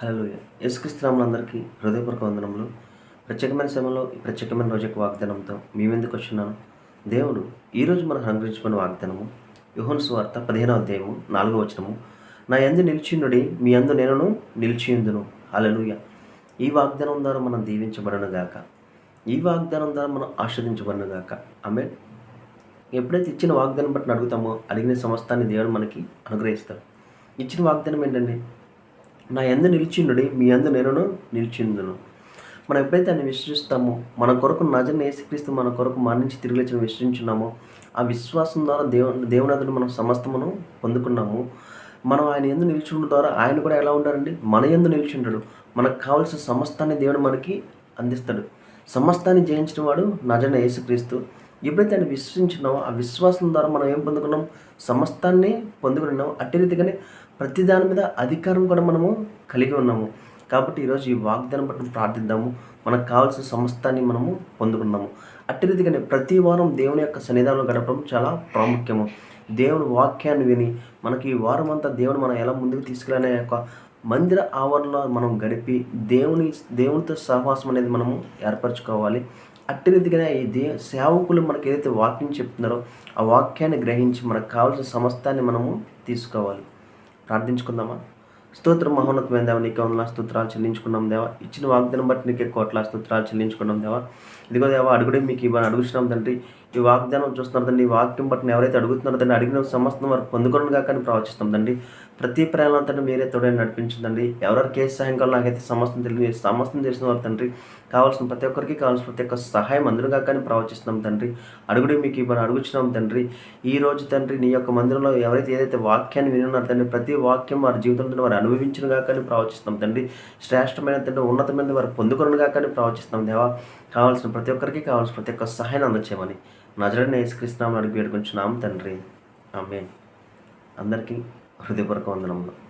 Hello యేసుక్రీస్తునామలు అందరికీ హృదయపూర్వక వందనములు. ప్రత్యేకమైన సమయంలో ఈ ప్రత్యేకమైన రోజు యొక్క వాగ్దానంతో మేమెందుకు ఎందుకు వచ్చినాను? దేవుడు ఈరోజు మనకు అనుగ్రహించుకున్న వాగ్దానము యుహోన్ స్వార్త పదిహేనవ అధ్యాయము నాలుగో వచనము. నా ఎందు నిలిచిండుడి మీ అందు నేను నిలిచిందును హలలుయ ఈ వాగ్దానం ద్వారా మనం దీవించబడను గాక. ఈ వాగ్దానం ద్వారా మనం ఆస్వాదించబడను గాక. ఆమె ఎప్పుడైతే ఇచ్చిన వాగ్దానం బట్టి అడుగుతామో అడిగిన సమస్తాన్ని దేవుడు మనకి అనుగ్రహిస్తాడు. ఇచ్చిన వాగ్దానం ఏంటండి? నా ఎందు నిలిచిండుడి మీ అందు నేను నిలిచిందును. మనం ఎప్పుడైతే ఆయన విశ్వసిస్తామో మన కొరకు నజన ఏసుక్రీస్తు మన కొరకు మరణించి తిరిగి లేచిన విశ్వసించున్నామో ఆ విశ్వాసం ద్వారా దేవు దేవునాథుడు మనం సమస్తమును పొందుకున్నాము. మనం ఆయన ఎందు నిలిచిండు ద్వారా ఆయన కూడా ఎలా ఉంటారండి మన ఎందు నిలిచిండడు మనకు కావాల్సిన సమస్తాన్ని దేవుడు మనకి అందిస్తాడు. సమస్తాన్ని జయించిన వాడు నజన యేసుక్రీస్తు. ఎప్పుడైతే ఆయన విశ్వసించినామో ఆ విశ్వాసం ద్వారా మనం ఏం పొందుకున్నాం? సమస్తాన్ని పొందుకున్నాం అట్టి రీతిగానే ప్రతి దాని మీద అధికారం కూడా మనము కలిగి ఉన్నాము. కాబట్టి ఈరోజు ఈ వాగ్దానం బట్టి ప్రార్థిద్దాము. మనకు కావాల్సిన సమస్తాన్ని మనము పొందుకున్నాము. అట్టి రీతిగానే ప్రతి వారం దేవుని యొక్క సన్నిధానం గడపడం చాలా ప్రాముఖ్యము. దేవుని వాక్యాన్ని విని మనకి ఈ వారం అంతా దేవుని మనం ఎలా ముందుకు తీసుకెళ్ళనే యొక్క మందిర ఆవరణలో మనం గడిపి దేవుని దేవునితో సహవాసం అనేది మనము ఏర్పరచుకోవాలి. అట్టి రీతిగానే ఈ దే సేవకులు మనకి ఏదైతే వాక్యం చెప్తున్నారో ఆ వాక్యాన్ని గ్రహించి మనకు కావాల్సిన సమస్తాన్ని మనము తీసుకోవాలి. ప్రార్థించుకుందామా? స్తోత్రం మహోన్నతమైన దేవ నీకే వందల స్తోత్రాలు చెల్లించుకున్నాం దేవా. ఇచ్చిన వాగ్దానం బట్టి నీకే కోట్ల స్తోత్రాలు చెల్లించుకున్నాం దేవా. ఇదిగో దేవా అడుగుడే మీకు ఇవ్వని అడుగుతున్నాం తండ్రి. ఈ వాగ్దానం చూస్తున్నారు తండ్రి ఈ వాక్యం పట్టిన ఎవరైతే అడుగుతున్నారో తండ్రి అడిగిన సమస్తం వారు పొందుకోవడం కాకని ప్రవచిస్తాం తండ్రి. ప్రతి ప్రయాణంతో మీరే తోడే నడిపించిందండి ఎవరెవరు కేసు సహాయం కావాలి నాకైతే సమస్తం తెలియదు సమస్తం తెలిసిన వారు తండ్రి. కావాల్సిన ప్రతి ఒక్కరికి కావాల్సిన ప్రతి ఒక్క సహాయం అందరూ కాకని ప్రవచిస్తున్నాం తండ్రి. అడుగుడి మీకు ఇవ్వని అడుగుచున్నాం తండ్రి. ఈ రోజు తండ్రి నీ యొక్క మందిరంలో ఎవరైతే ఏదైతే వాక్యాన్ని వినున్నారు తండ్రి ప్రతి వాక్యం వారి జీవితంలో వారు అనుభవించిన కాకని ప్రవచిస్తున్నాం తండ్రి. శ్రేష్టమైన తండ్రి ఉన్నతమైన వారు పొందుకుని కాకని ప్రవచిస్తాం దేవా. కావాల్సిన ప్రతి ఒక్కరికి కావాల్సిన ప్రతి ఒక్క సహాయం అందచేయమని. నజరని యేసుక్రీస్తునామని అడిగి వేడుకుంటున్నాం తండ్రి. ఆమె అందరికీ హృదయపూర్వక వందనములు.